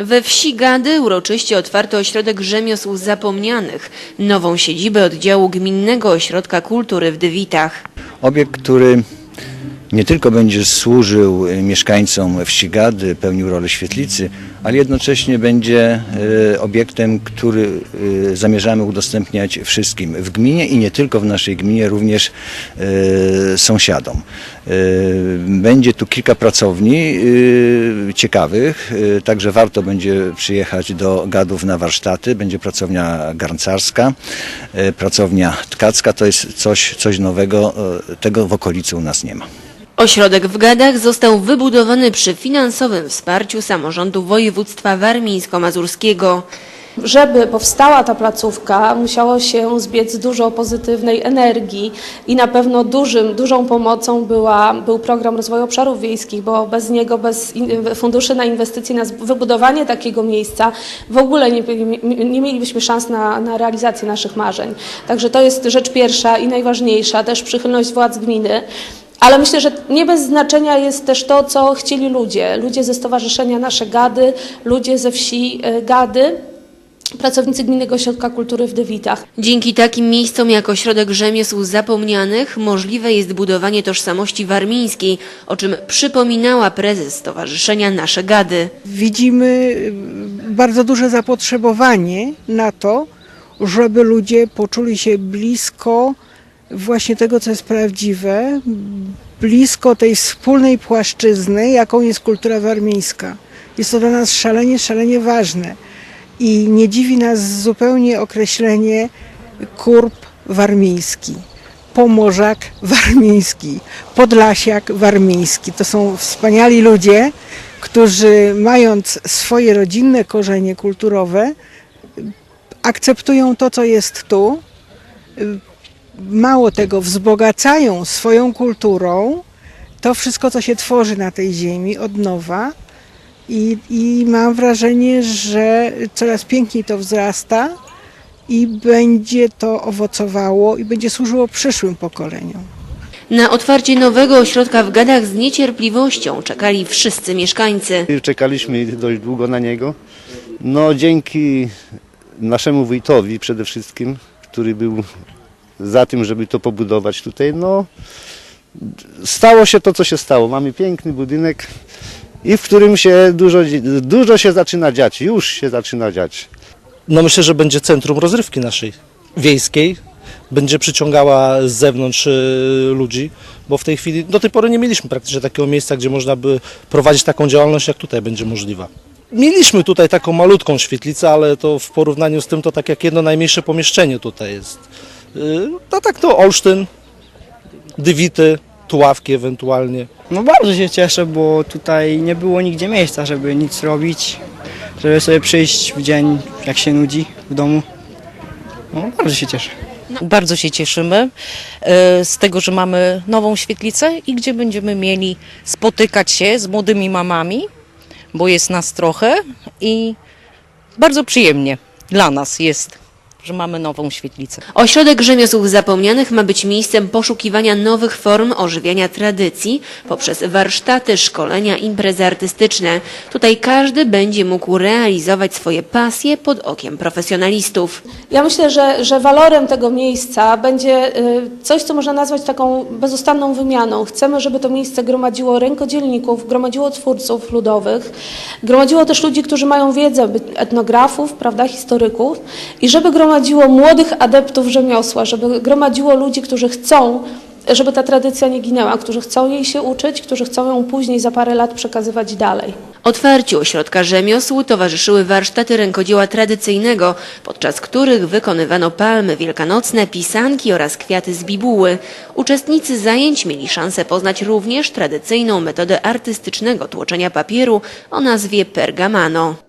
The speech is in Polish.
We wsi Gady uroczyście otwarto ośrodek rzemiosł zapomnianych, nową siedzibę oddziału Gminnego Ośrodka Kultury w Dywitach. Obiekt, który nie tylko będzie służył e, mieszkańcom wsi Gady, pełnił rolę świetlicy, ale jednocześnie będzie e, obiektem, który e, zamierzamy udostępniać wszystkim w gminie i nie tylko w naszej gminie, również sąsiadom. Będzie tu kilka pracowni ciekawych, także warto będzie przyjechać do Gadów na warsztaty. Będzie pracownia garncarska, pracownia tkacka, to jest coś, coś nowego, tego w okolicy u nas nie ma. Ośrodek w Gadach został wybudowany przy finansowym wsparciu samorządu województwa warmińsko-mazurskiego. Żeby powstała ta placówka, musiało się zbiec dużo pozytywnej energii i na pewno dużym, dużą pomocą była, był program rozwoju obszarów wiejskich, bo bez niego, bez funduszy na inwestycje, na wybudowanie takiego miejsca w ogóle nie, nie mielibyśmy szans na, na realizację naszych marzeń. Także to jest rzecz pierwsza i najważniejsza, też przychylność władz gminy. Ale myślę, że nie bez znaczenia jest też to, co chcieli ludzie. Ludzie ze Stowarzyszenia Nasze Gady, ludzie ze wsi e, Gady, pracownicy Gminnego Ośrodka Kultury w Dywitach. Dzięki takim miejscom jak Ośrodek Rzemiosł Zapomnianych możliwe jest budowanie tożsamości warmińskiej, o czym przypominała prezes Stowarzyszenia Nasze Gady. widzimy y, bardzo duże zapotrzebowanie na to, żeby ludzie poczuli się blisko właśnie tego, co jest prawdziwe, blisko tej wspólnej płaszczyzny, jaką jest kultura warmińska. Jest to dla nas szalenie, szalenie ważne. I nie dziwi nas zupełnie określenie kurb warmiński. Pomorzak warmiński, Podlasiak warmiński. To są wspaniali ludzie, którzy mając swoje rodzinne korzenie kulturowe, akceptują to, co jest tu. Mało tego, wzbogacają swoją kulturą to wszystko, co się tworzy na tej ziemi od nowa. I, I mam wrażenie, że coraz piękniej to wzrasta i będzie to owocowało i będzie służyło przyszłym pokoleniom. Na otwarcie nowego ośrodka w Gadach z niecierpliwością czekali wszyscy mieszkańcy. Czekaliśmy dość długo na niego. No dzięki naszemu wójtowi przede wszystkim, który był za tym, żeby to pobudować tutaj, no stało się to, co się stało. Mamy piękny budynek i w którym się dużo, dużo się zaczyna dziać, już się zaczyna dziać. No myślę, że będzie centrum rozrywki naszej wiejskiej. Będzie przyciągała z zewnątrz y, ludzi, bo w tej chwili do tej pory nie mieliśmy praktycznie takiego miejsca, gdzie można by prowadzić taką działalność, jak tutaj będzie możliwa. Mieliśmy tutaj taką malutką świetlicę, ale to w porównaniu z tym to tak jak jedno najmniejsze pomieszczenie tutaj jest. Y, No tak to Olsztyn, Dywity, Tuławki ewentualnie. No bardzo się cieszę, bo tutaj nie było nigdzie miejsca, żeby nic robić, żeby sobie przyjść w dzień, jak się nudzi w domu. No bardzo się cieszę. Bardzo się cieszymy e, z tego, że mamy nową świetlicę i gdzie będziemy mieli spotykać się z młodymi mamami, bo jest nas trochę i bardzo przyjemnie dla nas jest, że mamy nową świetlicę. Ośrodek Rzemiosł Zapomnianych ma być miejscem poszukiwania nowych form ożywiania tradycji poprzez warsztaty, szkolenia, imprezy artystyczne. Tutaj każdy będzie mógł realizować swoje pasje pod okiem profesjonalistów. Ja myślę, że, że walorem tego miejsca będzie y, coś, co można nazwać taką bezustanną wymianą. Chcemy, żeby to miejsce gromadziło rękodzielników, gromadziło twórców ludowych, gromadziło też ludzi, którzy mają wiedzę, etnografów, prawda, historyków i żeby gromadziło młodych adeptów rzemiosła, żeby gromadziło ludzi, którzy chcą, żeby ta tradycja nie ginęła, którzy chcą jej się uczyć, którzy chcą ją później za parę lat przekazywać dalej. Otwarciu ośrodka rzemiosł towarzyszyły warsztaty rękodzieła tradycyjnego, podczas których wykonywano palmy wielkanocne, pisanki oraz kwiaty z bibuły. Uczestnicy zajęć mieli szansę poznać również tradycyjną metodę artystycznego tłoczenia papieru o nazwie pergamano.